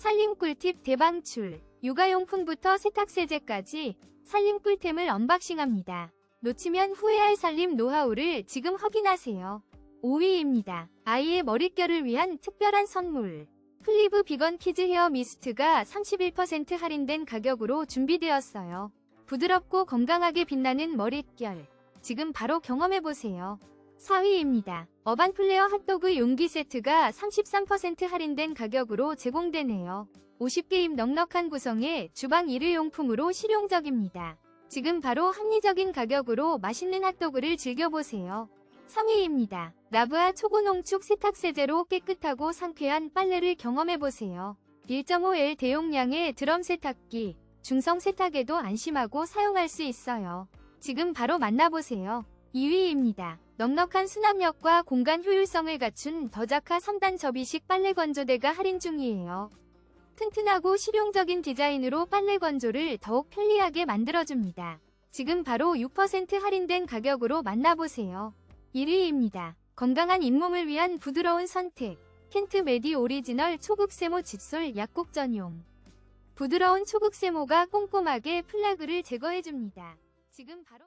살림 꿀팁 대방출. 육아용품부터 세탁세제까지 살림 꿀템을 언박싱합니다. 놓치면 후회할 살림 노하우를 지금 확인하세요. 5위입니다. 아이의 머릿결을 위한 특별한 선물. 플리브 비건 키즈 헤어 미스트가 31% 할인된 가격으로 준비되었어요. 부드럽고 건강하게 빛나는 머릿결. 지금 바로 경험해보세요. 4위입니다. 어반 플레어 핫도그 용기 세트가 33% 할인된 가격으로 제공되네요. 50개임 넉넉한 구성의 주방 일회용품으로 실용적입니다. 지금 바로 합리적인 가격으로 맛있는 핫도그를 즐겨보세요. 3위입니다. 라브아 초고농축 세탁세제로 깨끗하고 상쾌한 빨래를 경험해보세요. 1.5L 대용량의 드럼 세탁기, 중성 세탁에도 안심하고 사용할 수 있어요. 지금 바로 만나보세요. 2위입니다. 넉넉한 수납력과 공간 효율성을 갖춘 더자카 3단 접이식 빨래 건조대가 할인 중이에요. 튼튼하고 실용적인 디자인으로 빨래 건조를 더욱 편리하게 만들어줍니다. 지금 바로 6% 할인된 가격으로 만나보세요. 1위입니다. 건강한 잇몸을 위한 부드러운 선택. 켄트 메디 오리지널 초극세모 칫솔 약국 전용. 부드러운 초극세모가 꼼꼼하게 플라그를 제거해줍니다. 지금 바로